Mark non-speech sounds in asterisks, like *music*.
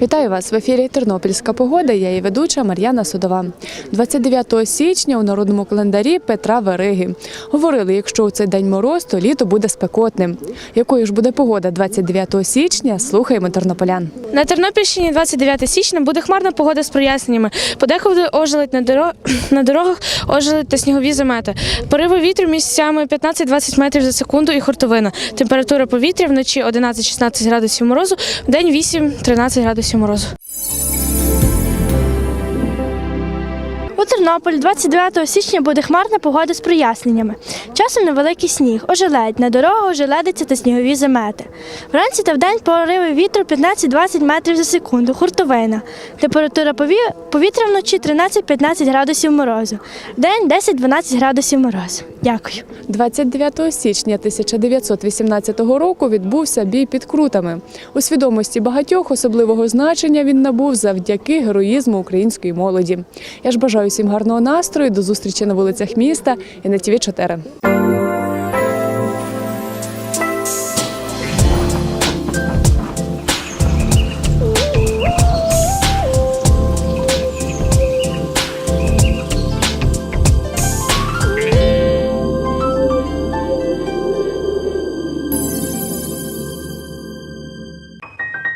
Вітаю вас в ефірі Тернопільська погода. Я її ведуча Мар'яна Судова. 29 січня у народному календарі Петра Вериги. Говорили, якщо у цей день мороз, то літо буде спекотним. Якою ж буде погода 29 січня? Слухаємо тернополян. На Тернопільщині 29 січня буде хмарна погода з проясненнями. Подекуди ожеледь на, дорог... *clears throat* на дорогах, ожеледь та снігові замети. Пориви вітру місцями 15-20 метрів за секунду і хуртовина. Температура повітря вночі 11-16 градусів морозу, в день 8-13 градусів морозу. У Тернополі 29 січня буде хмарна погода з проясненнями. Часом невеликий сніг, ожеледь, на дорогах ожеледиться та снігові замети. Вранці та вдень пориви вітру 15-20 метрів за секунду, хуртовина. Температура повітря вночі 13-15 градусів морозу. Вдень 10-12 градусів морозу. Дякую. 29 січня 1918 року відбувся бій під крутами. У свідомості багатьох особливого значення він набув завдяки героїзму української молоді. Я ж бажаю всім гарного настрою. До зустрічі на вулицях міста і на ТВ 4